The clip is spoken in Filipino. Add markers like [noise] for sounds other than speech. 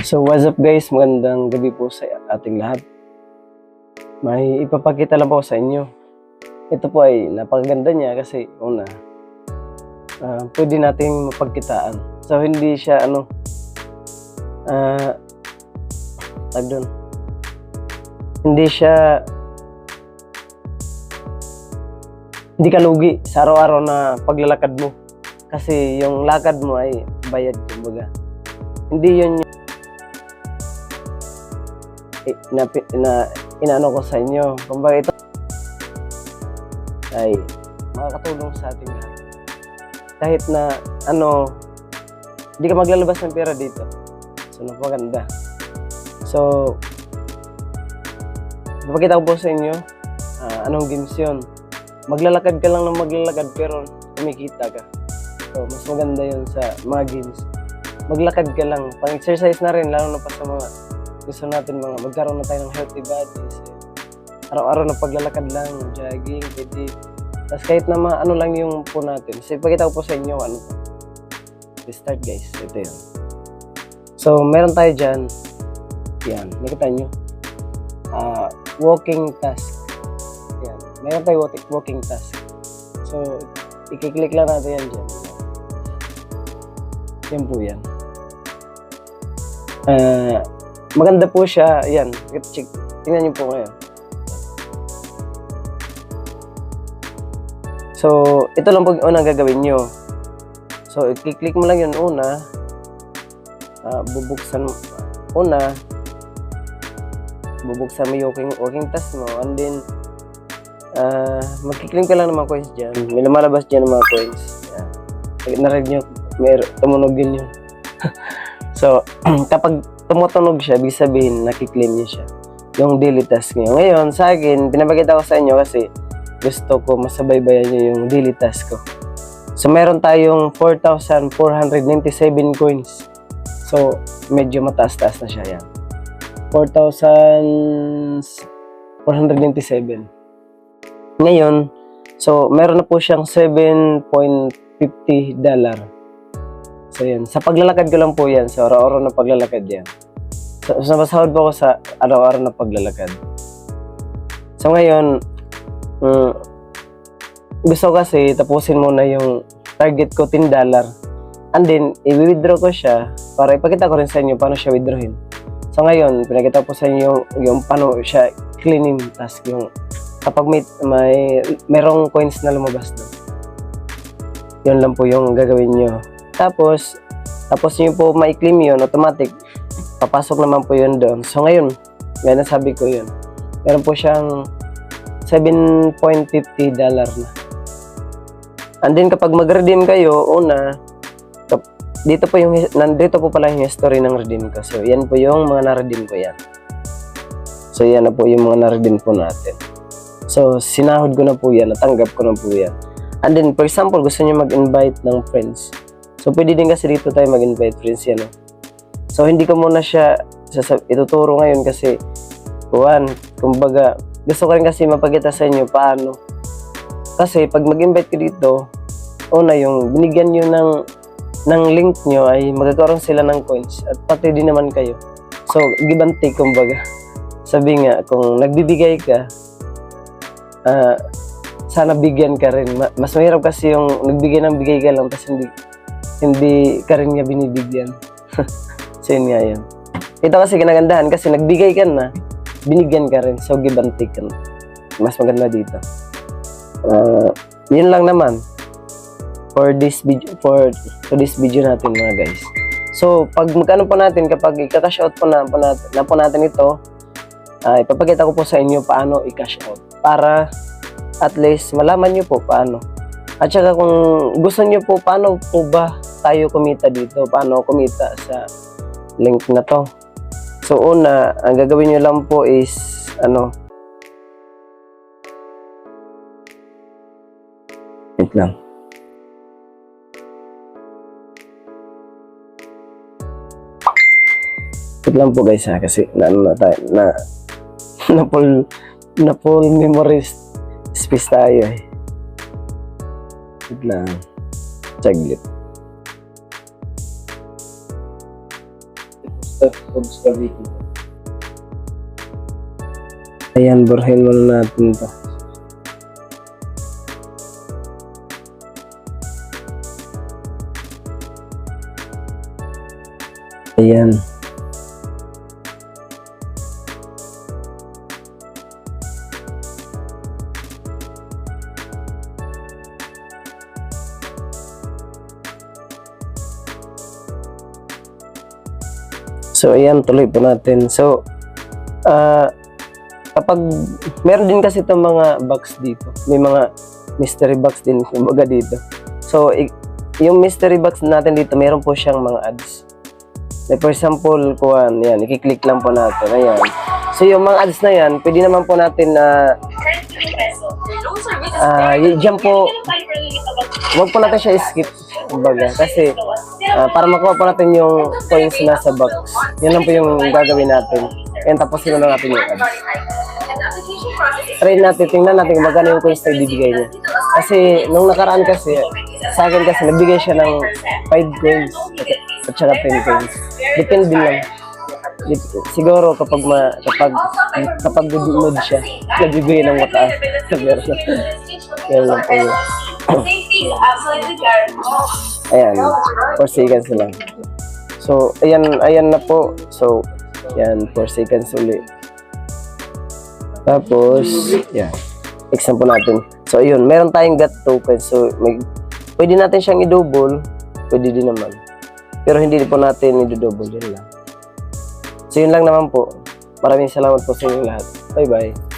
So what's up guys, magandang gabi po sa ating lahat. May ipapakita lang po sa inyo. Ito po ay napakaganda niya kasi una, ah, pwede nating mapagkitaan. So hindi siya ano, ah, tag doon. Hindi siya hindi ka lugi sa araw-araw na paglalakad mo. Kasi yung lakad mo ay bayad, kumbaga. Hindi yun i- na, na inaano ko sa inyo. Kumbaga ito ay makakatulong sa ating lahat. Kahit na ano, hindi ka maglalabas ng pera dito. So, napaganda. So, napakita ko po sa inyo ah, anong games yun. Maglalakad ka lang ng maglalakad pero kumikita ka. So, mas maganda yun sa mga games. Maglakad ka lang. Pang-exercise na rin, lalo na pa sa mga gusto natin mga magkaroon na tayo ng healthy bodies. eh. Araw-araw na paglalakad lang, jogging, pwede. Tapos kahit na ma- ano lang yung po natin. So, ipakita ko po sa inyo ano. Let's start guys. Ito yun. So, meron tayo dyan. Yan. Nakita nyo. Ah, walking task. Yan. Meron tayo walking, task. So, ikiklik lang natin yan dyan. Yan po yan. Ah, maganda po siya. Yan. Check. Tingnan niyo po ngayon. So, ito lang po unang gagawin nyo. So, i-click mo lang yun una. Ah, bubuksan. Una, bubuksan mo yung working, working task mo. And then, ah, magkiklik ka lang ng mga coins dyan. May lumalabas dyan ng mga coins. Yan. Narinig nyo, may tumunog yun yun. [laughs] so, [clears throat] kapag tumutunog siya, ibig sabihin, nakiklaim niya siya. Yung daily task niyo. Ngayon, sa akin, pinapakita ko sa inyo kasi gusto ko masabaybayan niyo yung daily task ko. So, meron tayong 4,497 coins. So, medyo mataas-taas na siya yan. 4,497. Ngayon, so, meron na po siyang 7.50 dollar. So, yan. Sa paglalakad ko lang po yan. So, araw-araw na paglalakad yan. So, so masahod po ako sa araw-araw na paglalakad. So, ngayon, mm, gusto ko kasi tapusin muna yung target ko, 10 dollar. And then, i-withdraw ko siya para ipakita ko rin sa inyo paano siya withdrawin. So, ngayon, pinakita ko sa inyo yung, yung paano siya cleaning task. Yung kapag may, may merong coins na lumabas doon. Yun lang po yung gagawin nyo. Tapos, tapos nyo po ma-claim yun, automatic, papasok naman po yun doon. So, ngayon, ang sabi ko yun. Meron po siyang 7.50 dollar na. And then, kapag mag-redeem kayo, una, dito po yung, nandito po pala yung history ng redeem ko. So, yan po yung mga na-redeem ko yan. So, yan na po yung mga na-redeem po natin. So, sinahod ko na po yan, natanggap ko na po yan. And then, for example, gusto niyo mag-invite ng friends. So, pwede din kasi dito tayo mag-invite friends yan. no? So, hindi ko muna siya ituturo ngayon kasi, kuwan, kumbaga, gusto ko rin kasi mapagkita sa inyo paano. Kasi, pag mag-invite ko dito, una yung binigyan nyo ng, ng link nyo ay magkakaroon sila ng coins at pati din naman kayo. So, give and take, kumbaga. Sabi nga, kung nagbibigay ka, ah, sana bigyan ka rin. Ma- Mas mahirap kasi yung nagbigay ng bigay ka lang tapos hindi, hindi ka rin niya binibigyan. [laughs] so yun nga yun. Ito kasi kinagandahan kasi nagbigay ka na, binigyan ka rin. So give and take na. Mas maganda dito. Ah, yun lang naman for this video for to this video natin mga guys. So pag magkano po natin kapag i-cash out po na po natin, na po natin ito, ay ipapakita ko po sa inyo paano i-cash out para at least malaman nyo po paano. At saka kung gusto nyo po, paano po ba tayo kumita dito? Paano kumita sa link na to? So una, ang gagawin nyo lang po is, ano, wait lang. Wait lang po guys ha, kasi na, ano na tayo, na, [laughs] na full, na full memories space tayo eh. Wait lang. Saglit. Mr. Foods. Ayan, burhin muna natin to. Ayan. So, ayan, tuloy po natin. So, ah, kapag meron din kasi itong mga box dito. May mga mystery box din kumbaga dito. So, yung mystery box natin dito, meron po siyang mga ads. Like for example, kuhan, yan, i-click lang po natin. Ayan. So, yung mga ads na yan, pwede naman po natin na Ah, y- dyan po, wag po natin siya skip. Kumbaga, kasi ah, para makuha po natin yung coins na sa box. Yan lang po yung gagawin natin. Yan, tapos na natin yung ads. Try natin, tingnan natin kung magkano yung coins na ibibigay niya. Kasi nung nakaraan kasi, sa akin kasi nagbigay siya ng 5 coins at saka 10 coins. Depende lang. Siguro kapag ma, kapag kapag good siya, nagbibigay ng mataas. [laughs] Pero, yan lang po yun. Ayan, 4 seconds lang. So, ayan, ayan na po. So, yan, 4 seconds ulit. Tapos, yan. Example natin. So, ayun, meron tayong got token. So, may, pwede natin siyang i-double. Pwede din naman. Pero hindi po natin i-double. Yun lang. So, yun lang naman po. Maraming salamat po sa inyong lahat. Bye-bye.